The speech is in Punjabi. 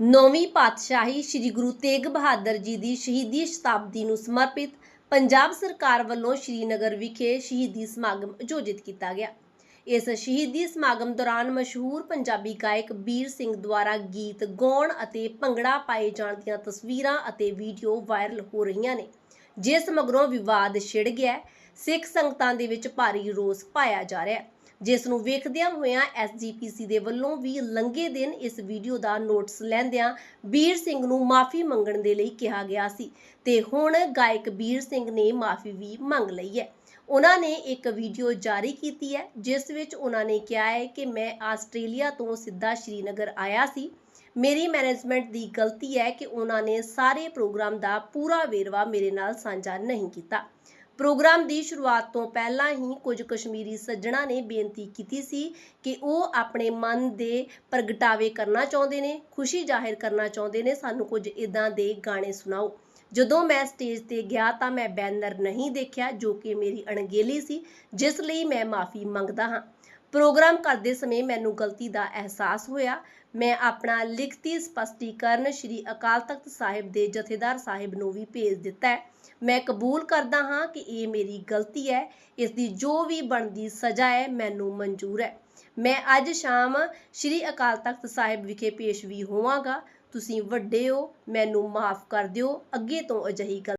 ਨੌਵੀਂ ਪਾਤਸ਼ਾਹੀ ਸ੍ਰੀ ਗੁਰੂ ਤੇਗ ਬਹਾਦਰ ਜੀ ਦੀ ਸ਼ਹੀਦੀ ਸ਼ਤਾਬਦੀ ਨੂੰ ਸਮਰਪਿਤ ਪੰਜਾਬ ਸਰਕਾਰ ਵੱਲੋਂ ਸ਼੍ਰੀਨਗਰ ਵਿਖੇ ਸ਼ਹੀਦੀ ਸਮਾਗਮ ਆਯੋਜਿਤ ਕੀਤਾ ਗਿਆ। ਇਸ ਸ਼ਹੀਦੀ ਸਮਾਗਮ ਦੌਰਾਨ ਮਸ਼ਹੂਰ ਪੰਜਾਬੀ ਗਾਇਕ ਵੀਰ ਸਿੰਘ ਦੁਆਰਾ ਗੀਤ ਗਾਉਣ ਅਤੇ ਭੰਗੜਾ ਪਾਏ ਜਾਣ ਦੀਆਂ ਤਸਵੀਰਾਂ ਅਤੇ ਵੀਡੀਓ ਵਾਇਰਲ ਹੋ ਰਹੀਆਂ ਨੇ, ਜਿਸ ਮਗਰੋਂ ਵਿਵਾਦ ਛਿੜ ਗਿਆ ਸਿੱਖ ਸੰਗਤਾਂ ਦੇ ਵਿੱਚ ਭਾਰੀ ਰੋਸ ਪਾਇਆ ਜਾ ਰਿਹਾ ਹੈ। ਜਿਸ ਨੂੰ ਵੇਖਦਿਆਂ ਹੋਇਆਂ ਐਸਜੀਪੀਸੀ ਦੇ ਵੱਲੋਂ ਵੀ ਲੰਘੇ ਦਿਨ ਇਸ ਵੀਡੀਓ ਦਾ ਨੋਟਿਸ ਲੈਂਦਿਆਂ ਵੀਰ ਸਿੰਘ ਨੂੰ ਮਾਫੀ ਮੰਗਣ ਦੇ ਲਈ ਕਿਹਾ ਗਿਆ ਸੀ ਤੇ ਹੁਣ ਗਾਇਕ ਵੀਰ ਸਿੰਘ ਨੇ ਮਾਫੀ ਵੀ ਮੰਗ ਲਈ ਹੈ। ਉਹਨਾਂ ਨੇ ਇੱਕ ਵੀਡੀਓ ਜਾਰੀ ਕੀਤੀ ਹੈ, ਜਿਸ ਵਿੱਚ ਉਹਨਾਂ ਨੇ ਕਿਹਾ ਹੈ ਕਿ ਮੈਂ ਆਸਟ੍ਰੇਲੀਆ ਤੋਂ ਸਿੱਧਾ ਸ਼੍ਰੀਨਗਰ ਆਇਆ ਸੀ। ਮੇਰੀ ਮੈਨੇਜਮੈਂਟ ਦੀ ਗਲਤੀ ਹੈ ਕਿ ਉਹਨਾਂ ਨੇ ਸਾਰੇ ਪ੍ਰੋਗਰਾਮ ਦਾ ਪੂਰਾ ਵੇਰਵਾ ਮੇਰੇ ਨਾਲ ਸਾਂਝਾ ਨਹੀਂ ਕੀਤਾ। ਪ੍ਰੋਗਰਾਮ ਦੀ ਸ਼ੁਰੂਆਤ ਤੋਂ ਪਹਿਲਾਂ ਹੀ ਕੁਝ ਕਸ਼ਮੀਰੀ ਸੱਜਣਾ ਨੇ ਬੇਨਤੀ ਕੀਤੀ ਸੀ ਕਿ ਉਹ ਆਪਣੇ ਮਨ ਦੇ ਪ੍ਰਗਟਾਵੇ ਕਰਨਾ ਚਾਹੁੰਦੇ ਨੇ, ਖੁਸ਼ੀ ਜ਼ਾਹਿਰ ਕਰਨਾ ਚਾਹੁੰਦੇ ਨੇ, ਸਾਨੂੰ ਕੁਝ ਇਦਾਂ ਦੇ ਗਾਣੇ ਸੁਣਾਓ। ਜਦੋਂ ਮੈਂ ਸਟੇਜ ਤੇ ਗਿਆ ਤਾਂ ਮੈਂ ਬੈਨਰ ਨਹੀਂ ਦੇਖਿਆ, ਜੋ ਕਿ ਮੇਰੀ ਅਣਗਹਿਲੀ ਸੀ, ਜਿਸ ਲਈ ਮੈਂ ਮਾਫੀ ਮੰਗਦਾ ਹਾਂ। ਪ੍ਰੋਗਰਾਮ ਕਰਦੇ ਸਮੇਂ ਮੈਨੂੰ ਗਲਤੀ ਦਾ ਅਹਿਸਾਸ ਹੋਇਆ। ਮੈਂ ਆਪਣਾ ਲਿਖਤੀ ਸਪਸ਼ਟੀਕਰਨ ਸ੍ਰੀ ਅਕਾਲ ਤਖਤ ਸਾਹਿਬ ਦੇ ਜਥੇਦਾਰ ਸਾਹਿਬ ਨੂੰ ਵੀ ਭੇਜ ਦਿੱਤਾ ਹੈ। ਮੈਂ ਕਬੂਲ ਕਰਦਾ ਹਾਂ ਕਿ ਇਹ ਮੇਰੀ ਗਲਤੀ ਹੈ। ਇਸ ਦੀ ਜੋ ਵੀ ਬਣਦੀ ਸਜ਼ਾ ਹੈ, ਮੈਨੂੰ ਮਨਜ਼ੂਰ ਹੈ। ਮੈਂ ਅੱਜ ਸ਼ਾਮ ਸ੍ਰੀ ਅਕਾਲ ਤਖਤ ਸਾਹਿਬ ਵਿਖੇ ਪੇਸ਼ ਵੀ ਹੋਵਾਂਗਾ। ਤੁਸੀਂ ਵੱਡੇ ਹੋ, ਮੈਨੂੰ ਮਾਫ ਕਰ ਦਿਓ। ਅੱਗੇ ਤੋਂ ਅਜਿਹੀ ਗੱਲ